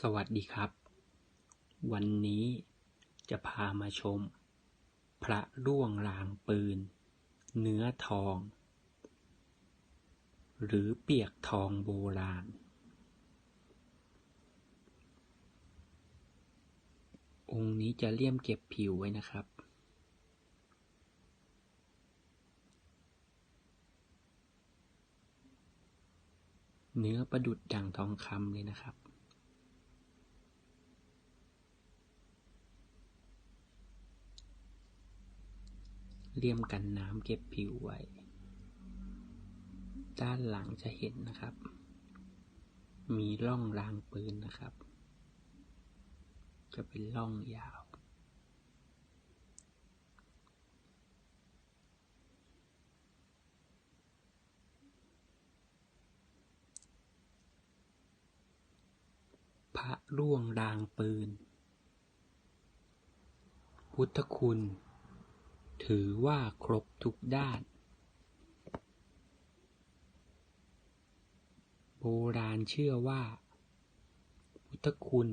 สวัสดีครับ วันนี้จะพามาชม พระร่วงรางปืน เนื้อทอง หรือเปียกทองโบราณ องค์นี้จะเลี่ยมเก็บผิวไว้นะครับ เนื้อประดุดดังทองคำเลยนะครับ เลี่ยมกันน้ำเก็บผิวไว้ ด้านหลังจะเห็นนะครับ มีร่องรางปืนนะครับ จะเป็นร่องยาว พระร่วงรางปืน พุทธคุณ ถือว่าครบทุกด้าน โบราณเชื่อว่า พุทธคุณ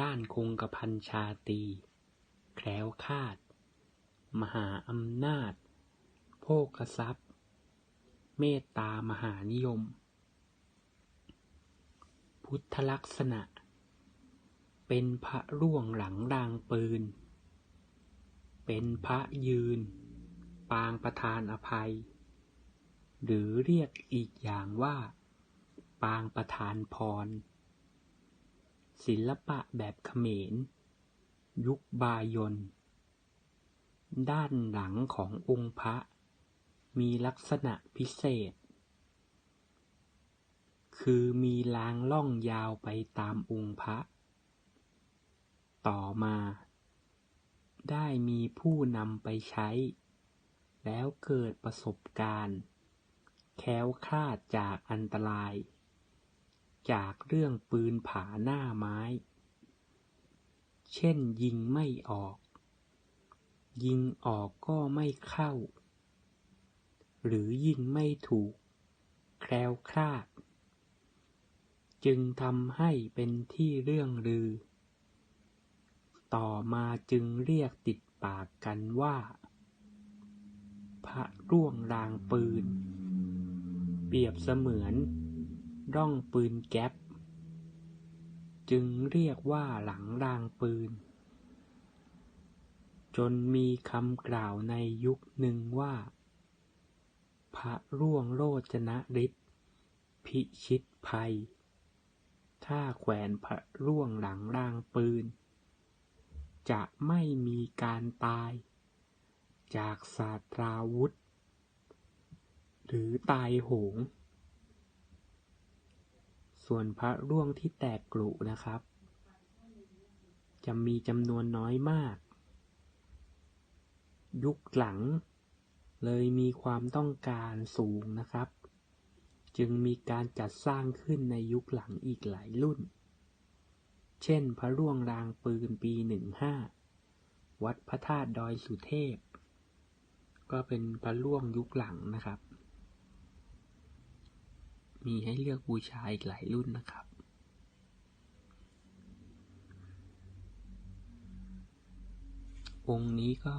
ด้านคงกระพันชาตี แคล้วคาด มหาอำนาจ โภคทรัพย์ เมตตามหานิยม พุทธลักษณะ เป็นพระร่วงหลังรางปืน เป็นพระยืน ปางประธานอภัย หรือเรียกอีกอย่างว่า ปางประธานพร ศิลปะแบบเขมร ยุคบายน ด้านหลังขององค์พระ มีลักษณะพิเศษ คือมีลางล่องยาวไปตามองค์พระ ต่อมา ได้มีผู้นำไปใช้ แล้วเกิดประสบการณ์ แคล้วคลาดจากอันตราย จากเรื่องปืนผาหน้าไม้ เช่นยิงไม่ออก ยิงออกก็ไม่เข้า หรือยิงไม่ถูก แคล้วคลาด จึงทำให้เป็นที่เรื่องลือ ต่อมาจึงเรียกติดปากกันว่า พระร่วงรางปืน เปรียบเสมือน ร่องปืนแก๊ปจึงเรียกว่าหลังรางปืน จนมีคำกล่าวในยุคหนึ่งว่า พระร่วงโรจนฤทธิ์พิชิตภัย ถ้าแขวนพระร่วงหลังรางปืน จะไม่มีการตาย จากศาสตราวุธ หรือตายโหง ส่วนพระร่วงที่แตกกรุนะครับ จะมีจำนวนน้อยมาก ยุคหลัง เลยมีความต้องการสูงนะครับ จึงมีการจัดสร้างขึ้นในยุคหลังอีกหลายรุ่น เช่น พระร่วงรางปืนปี15วัดพระธาตุดอยสุเทพ ก็เป็นพระร่วงยุคหลังนะครับ มีให้เลือกบูชาอีกหลายรุ่นนะครับ องค์นี้ก็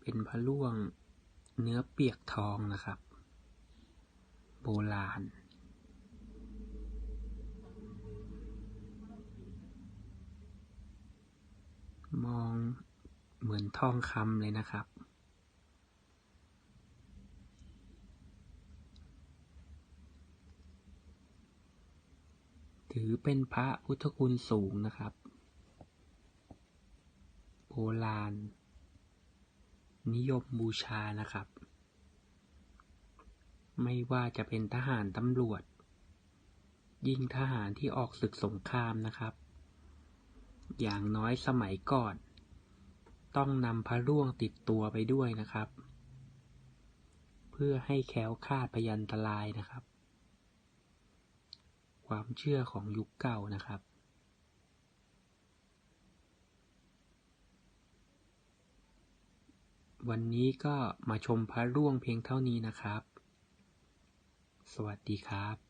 เป็นพระร่วงเนื้อเปียกทองนะครับ โบราณ มอง เหมือนทองคำเลยนะครับ ถือเป็นพระพุทธคุณสูงนะครับ โบราณ นิยมบูชานะครับ ไม่ว่าจะเป็นทหารตำรวจ ยิ่งทหารที่ออกศึกสงครามนะครับ อย่างน้อยสมัยก่อน ต้องนำพระร่วงติดตัวไปด้วยนะครับ เพื่อให้แคล้วคลาดพยันตรายนะครับ ความเชื่อของยุคเก่านะครับวันนี้ก็มาชมพระร่วงเพียงเท่านี้นะครับ สวัสดีครับ